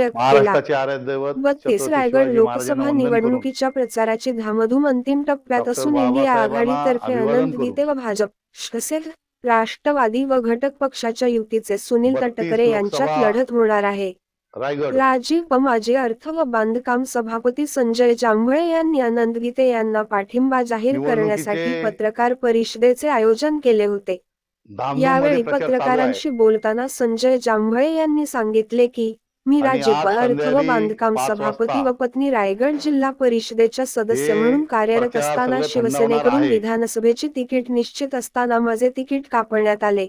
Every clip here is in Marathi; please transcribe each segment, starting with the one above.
महाराष्ट्राचे आराध्य रायगड लोकसभा निवडणुकीच्या प्रचाराची धामधूम अंतिम टप्प्यात असून इंडिया आघाडीतर्फे करू. गीते व भाजप तसेच राष्ट्रवादी व घटक पक्षाच्या युतीचे सुनील 32 तटकरे यांच्यात लढत होणार आहे राजीव प माजी अर्थ व बांधकाम सभापती संजय जांभळे यांनी आनंद गीते यांना पाठिंबा जाहीर करण्यासाठी पत्रकार परिषदेचे आयोजन केले होते यावेळी. पत्रकारांशी बोलताना संजय जांभळे यांनी सांगितले की मी राज्यपाल अर्थ व बांधकाम सभापती व पत्नी रायगड जिल्हा परिषदेच्या सदस्य म्हणून कार्यरत असताना शिवसेनेकडून. विधानसभेची तिकीट निश्चित असताना माझे तिकीट कापण्यात आले.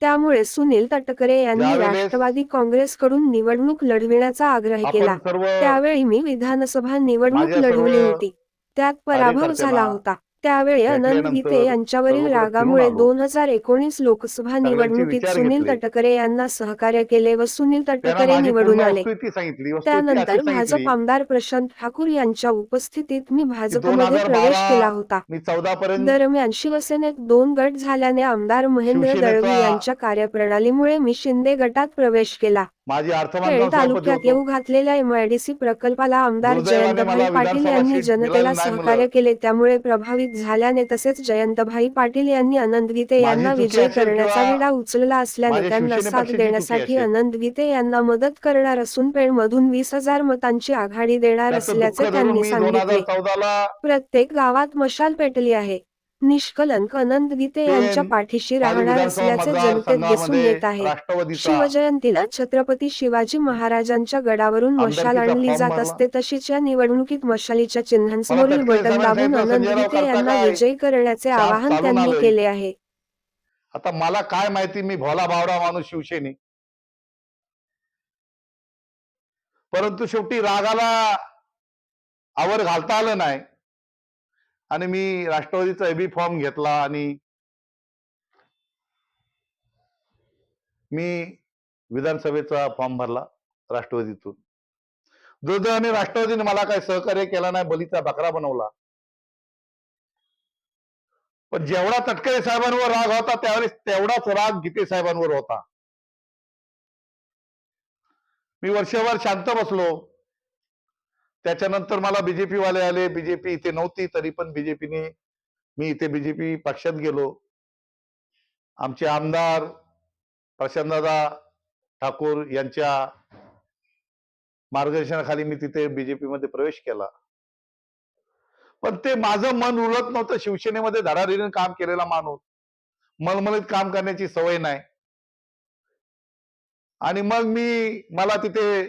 त्यामुळे सुनील तटकरे यांनी राष्ट्रवादी काँग्रेसकडून निवडणूक लढविण्याचा आग्रह केला. त्यावेळी मी विधानसभा निवडणूक लढवली होती. त्यात पराभव झाला होता. त्यावेळी भेटल्यानंतर गीते यांच्यावरील रागामुळे. दोन हजार एकोणीस लोकसभा निवडणुकीत सुनील. तटकरे यांना सहकार्य केले व सुनील तटकरे निवडून आले. त्यानंतर भाजप आमदार प्रशांत ठाकूर यांच्या उपस्थितीत मी भाजपमध्ये 2012 प्रवेश केला होता. दरम्यान शिवसेनेत दोन गट झाल्याने आमदार महेंद्र दळवी यांच्या कार्यप्रणालीमुळे मी शिंदे गटात प्रवेश केला. खेड अर्थमंत्री तालुक्यात येऊ घातलेल्या एमआयडीसी प्रकल्पाला आमदार जयंतभाई पाटील यांनी जनतेला सहकार्य. केले त्यामुळे प्रभावित झाल्याने तसेच जयंतभाई पाटील यांनी आनंद गीते यांना विजय करण्याचा विडा उचलला असल्याने त्यांना साथ देण्यासाठी. आनंद गीते यांना मदत करणार असून पेणमधून वीस हजार मतांची आघाडी देणार असल्याचे त्यांनी सांगितले प्रत्येक गावात मशाल पेटली आहे निष्कलंक आनंद गीते यांच्या पाठीशी राहणार असल्याचे जनतेत दिसून येत आहे शिवजयंतीला छत्रपती शिवाजी महाराजांच्या गडावरून मशाल आणली जात. असते तशीच या निवडणुकीत मशालीच्या चिन्हांसमोरील बटन दाबून संजयराव गीते यांना? विजयी करण्याचे आवाहन त्यांनी. केले आहे आता मला काय माहिती मी भोला भावडा माणूस शिवसेने परंतु शेवटी रागाला आवर घालता आलं नाही आणि मी राष्ट्रवादीचा एबी फॉर्म घेतला आणि मी विधानसभेचा फॉर्म भरला राष्ट्रवादीतून. दुर्दैवाने राष्ट्रवादीने मला काही सहकार्य केला नाही बलीचा बकरा बनवला. पण जेवढा तटकरे साहेबांवर राग होता त्यावेळेस तेवढाच राग गीते साहेबांवर होता. मी वर्षभर शांत बसलो. त्याच्यानंतर मला बीजेपी वाले आले. बीजेपी इथे नव्हती तरी पण बीजेपीने मी इथे बीजेपी पक्षात गेलो. आमचे आमदार प्रशांतदादा ठाकूर यांच्या मार्गदर्शनाखाली मी तिथे बीजेपी मध्ये प्रवेश केला. पण ते माझं मन उलट नव्हतं. शिवसेनेमध्ये धडाधडीने काम केलेला माणूस. मलमलीत काम करण्याची सवय नाही. आणि मग मी मला तिथे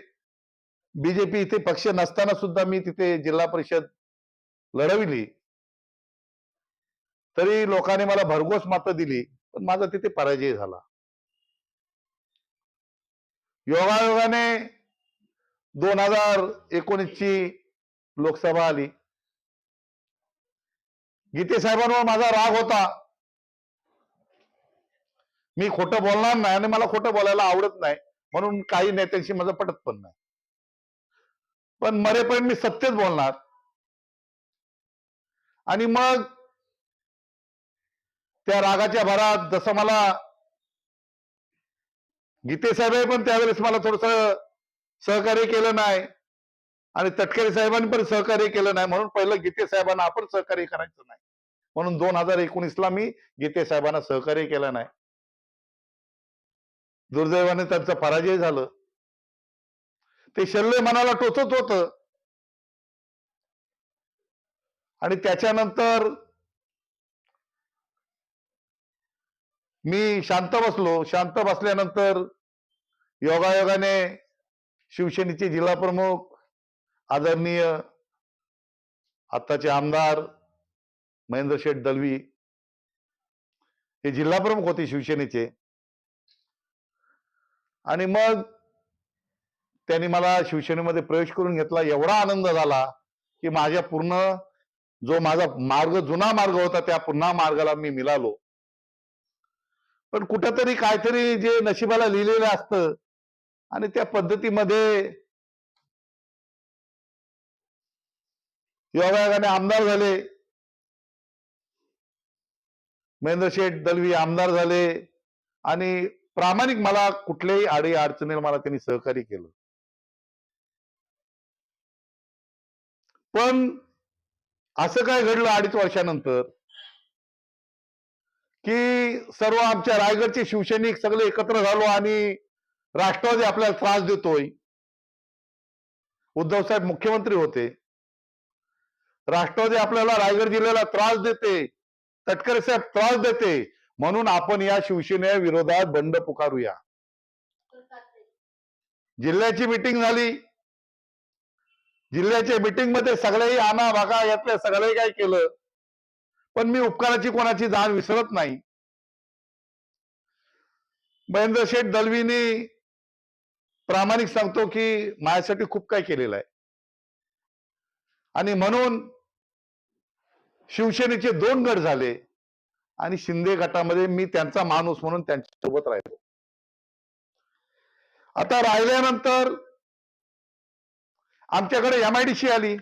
बीजेपी इथे पक्ष नसताना सुद्धा मी तिथे जिल्हा परिषद लढविली. तरी लोकांनी मला भरघोस मतं दिली पण माझा तिथे पराजय झाला. योगायोगाने दोन हजार एकोणीसची लोकसभा आली. गीते साहेबांवर माझा राग होता. मी खोटं बोलणार नाही आणि मला खोटं बोलायला आवडत नाही म्हणून काही नेत्यांशी माझं पटत पण नाही. पण मरेपर्यंत मी सत्यच बोलणार. आणि मग त्या रागाच्या भरात जसं मला गीते साहेब पण त्यावेळेस मला थोडस सहकार्य केलं नाही. आणि तटकरे साहेबांनी पण सहकार्य केलं नाही. म्हणून पहिलं गीते साहेबांना आपण सहकार्य करायचं नाही. म्हणून दोन हजार एकोणीसला मी गीते साहेबांना सहकार्य केलं नाही. दुर्दैवाने त्यांचा पराजय झालं. ते शल्य मनाला टोचत होत. आणि त्याच्यानंतर मी शांत बसलो. शांत बसल्यानंतर योगायोगाने शिवसेनेचे जिल्हा प्रमुख आदरणीय आत्ताचे आमदार महेंद्र शेठ दलवी हे जिल्हा प्रमुख होते शिवसेनेचे. आणि मग त्यांनी मला शिवसेनेमध्ये प्रवेश करून घेतला. एवढा आनंद झाला की माझ्या पूर्ण जो माझा मार्ग जुना मार्ग होता त्या पुन्हा मार्गाला मी मिळालो. पण कुठंतरी काहीतरी जे नशिबाला लिहिलेलं असतं आणि त्या पद्धतीमध्ये योगायोगाने आमदार झाले. महेंद्र शेठ दलवी आमदार झाले आणि प्रामाणिक मला कुठल्याही आडी अडचणीला मला त्यांनी सहकार्य केलं. पण असं काय घडलं अडीच वर्षानंतर? की सर्व आमच्या रायगडचे शिवसैनिक सगळे एकत्र झालो आणि राष्ट्रवादी आपल्याला त्रास देतोय. उद्धव साहेब मुख्यमंत्री होते. राष्ट्रवादी आपल्याला रायगड जिल्ह्याला त्रास देते. तटकरे साहेब त्रास देते. म्हणून आपण या शिवसेने विरोधात बंड पुकारूया. जिल्ह्याची मिटिंग झाली. जिल्ह्याच्या मिटिंगमध्ये सगळेही आना भागा यातल्या सगळे काय केलं. पण मी उपकाराची कोणाची जाण विसरत नाही. महेंद्र शेठ दलवीनी प्रामाणिक सांगतो की माझ्यासाठी खूप काय केलेलं आहे. आणि म्हणून शिवसेनेचे दोन गट झाले आणि शिंदे गटामध्ये मी त्यांचा माणूस म्हणून त्यांच्यासोबत राहिलो. आता राहिल्यानंतर आमच्याकडे एमआयडीसी आली.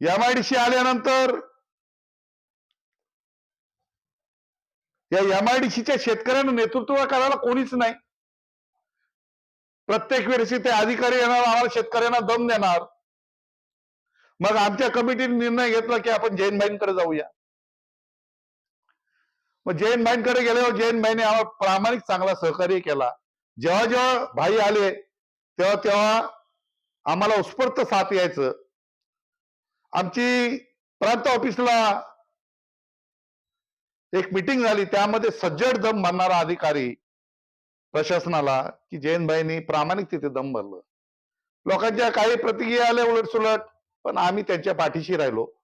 एमआयडीसी आल्यानंतर या एमआयडीसीच्या शेतकऱ्यांना नेतृत्व करायला कोणीच नाही. प्रत्येक वेळेस ते अधिकारी येणार आम्हाला शेतकऱ्यांना दम देणार. मग आमच्या कमिटीने निर्णय घेतला की आपण जैन भाईंकडे जाऊया. मग जैन भाईंकडे गेल्यावर जैन भाईने आम्हाला प्रामाणिक चांगला सहकार्य केला. जेव्हा जेव्हा भाई आले तेव्हा तेव्हा आम्हाला उत्स्फूर्त साथ यायचं. आमची प्रांत ऑफिसला एक मिटिंग झाली त्यामध्ये सज्जड दम भरणारा अधिकारी प्रशासनाला की जयंतभाईंनी प्रामाणिक तिथे दम भरलं. लोकांच्या काही प्रतिक्रिया आल्या उलट सुलट पण आम्ही त्यांच्या पाठीशी राहिलो.